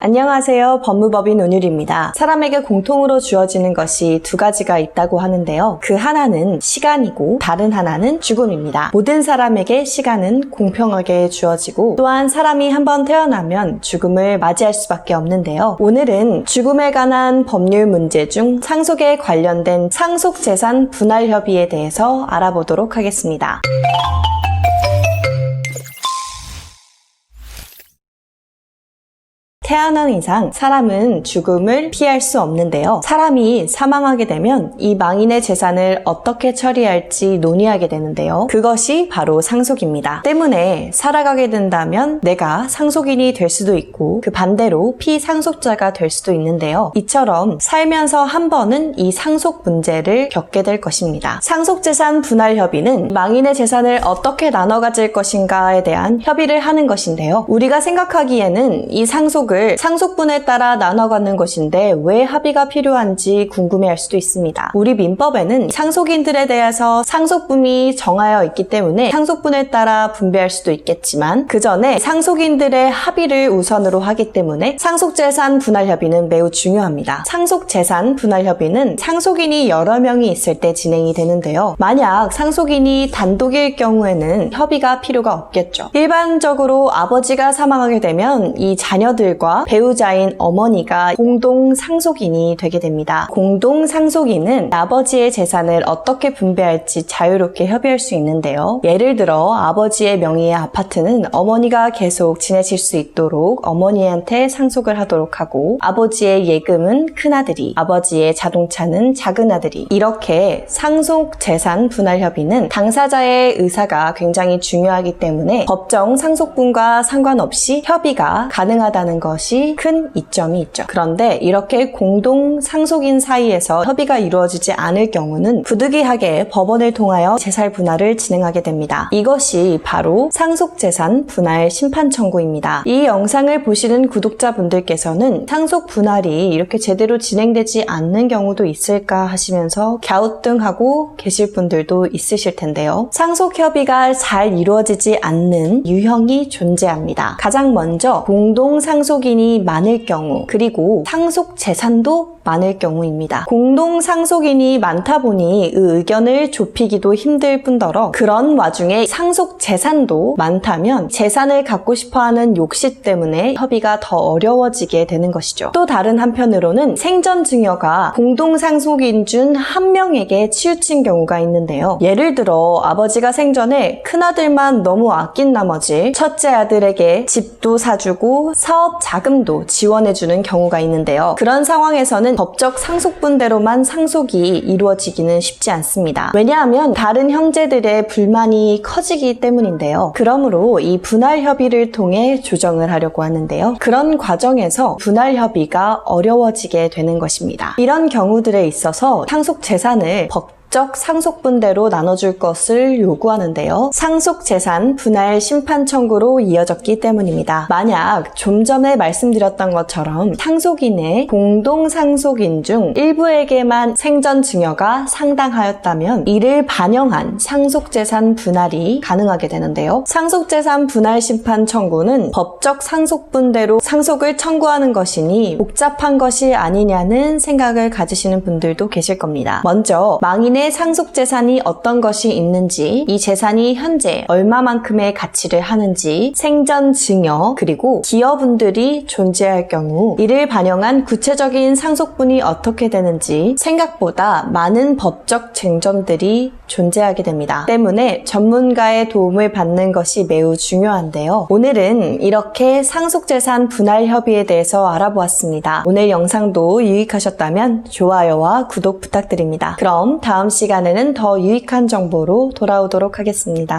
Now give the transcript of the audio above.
안녕하세요. 법무법인 온율입니다. 사람에게 공통으로 주어지는 것이 두 가지가 있다고 하는데요. 그 하나는 시간이고 다른 하나는 죽음입니다. 모든 사람에게 시간은 공평하게 주어지고 또한 사람이 한번 태어나면 죽음을 맞이할 수밖에 없는데요. 오늘은 죽음에 관한 법률 문제 중 상속에 관련된 상속재산 분할 협의에 대해서 알아보도록 하겠습니다. 태어난 이상 사람은 죽음을 피할 수 없는데요. 사람이 사망하게 되면 이 망인의 재산을 어떻게 처리할지 논의하게 되는데요. 그것이 바로 상속입니다. 때문에 살아가게 된다면 내가 상속인이 될 수도 있고 그 반대로 피상속자가 될 수도 있는데요. 이처럼 살면서 한 번은 이 상속 문제를 겪게 될 것입니다. 상속재산 분할 협의는 망인의 재산을 어떻게 나눠 가질 것인가에 대한 협의를 하는 것인데요. 우리가 생각하기에는 이 상속을 상속분에 따라 나눠 갖는 것인데 왜 합의가 필요한지 궁금해할 수도 있습니다. 우리 민법에는 상속인들에 대해서 상속분이 정하여 있기 때문에 상속분에 따라 분배할 수도 있겠지만 그 전에 상속인들의 합의를 우선으로 하기 때문에 상속재산 분할 협의는 매우 중요합니다. 상속재산 분할 협의는 상속인이 여러 명이 있을 때 진행이 되는데요. 만약 상속인이 단독일 경우에는 협의가 필요가 없겠죠. 일반적으로 아버지가 사망하게 되면 이 자녀들과 배우자인 어머니가 공동 상속인이 되게 됩니다. 공동 상속인은 아버지의 재산을 어떻게 분배할지 자유롭게 협의할 수 있는데요. 예를 들어 아버지의 명의의 아파트는 어머니가 계속 지내실 수 있도록 어머니한테 상속을 하도록 하고 아버지의 예금은 큰아들이 아버지의 자동차는 작은아들이 이렇게 상속 재산 분할 협의는 당사자의 의사가 굉장히 중요하기 때문에 법정 상속분과 상관없이 협의가 가능하다는 것이 큰 이점이 있죠. 그런데 이렇게 공동 상속인 사이에서 협의가 이루어지지 않을 경우는 부득이하게 법원을 통하여 재살 분할을 진행하게 됩니다. 이것이 바로 상속재산 분할 심판 청구입니다. 이 영상을 보시는 구독자분들께서는 상속 분할이 이렇게 제대로 진행되지 않는 경우도 있을까 하시면서 갸우뚱하고 계실 분들도 있으실 텐데요. 상속 협의가 잘 이루어지지 않는 유형이 존재합니다. 가장 먼저 공동 상속인 이 많을 경우 그리고 상속 재산도 많을 경우입니다. 공동 상속인이 많다 보니 그 의견을 좁히기도 힘들 뿐더러 그런 와중에 상속 재산도 많다면 재산을 갖고 싶어하는 욕심 때문에 협의가 더 어려워지게 되는 것이죠. 또 다른 한편으로는 생전 증여가 공동 상속인 중 한 명에게 치우친 경우가 있는데요. 예를 들어 아버지가 생전에 큰아들만 너무 아낀 나머지 첫째 아들에게 집도 사주고 사업 자 금도 지원해주는 경우가 있는데요. 그런 상황에서는 법적 상속분대로만 상속이 이루어지기는 쉽지 않습니다. 왜냐하면 다른 형제들의 불만이 커지기 때문인데요. 그러므로 이 분할 협의를 통해 조정을 하려고 하는데요. 그런 과정에서 분할 협의가 어려워지게 되는 것입니다. 이런 경우들에 있어서 상속 재산을 법 적 상속분대로 나눠줄 것을 요구하는데요. 상속재산 분할 심판 청구로 이어졌기 때문입니다. 만약 좀 전에 말씀드렸던 것처럼 상속인의 공동 상속인 중 일부에게만 생전 증여가 상당하였다면 이를 반영한 상속재산 분할이 가능하게 되는데요. 상속재산 분할 심판 청구는 법적 상속분대로 상속을 청구하는 것이니 복잡한 것이 아니냐는 생각을 가지시는 분들도 계실 겁니다. 먼저 망인의 개인의 상속 재산이 어떤 것이 있는지, 이 재산이 현재 얼마만큼의 가치를 하는지, 생전 증여, 그리고 기여분들이 존재할 경우 이를 반영한 구체적인 상속분이 어떻게 되는지 생각보다 많은 법적 쟁점들이 존재하게 됩니다. 때문에 전문가의 도움을 받는 것이 매우 중요한데요. 오늘은 이렇게 상속재산 분할 협의에 대해서 알아보았습니다. 오늘 영상도 유익하셨다면 좋아요와 구독 부탁드립니다. 그럼 다음 시간에는 더 유익한 정보로 돌아오도록 하겠습니다.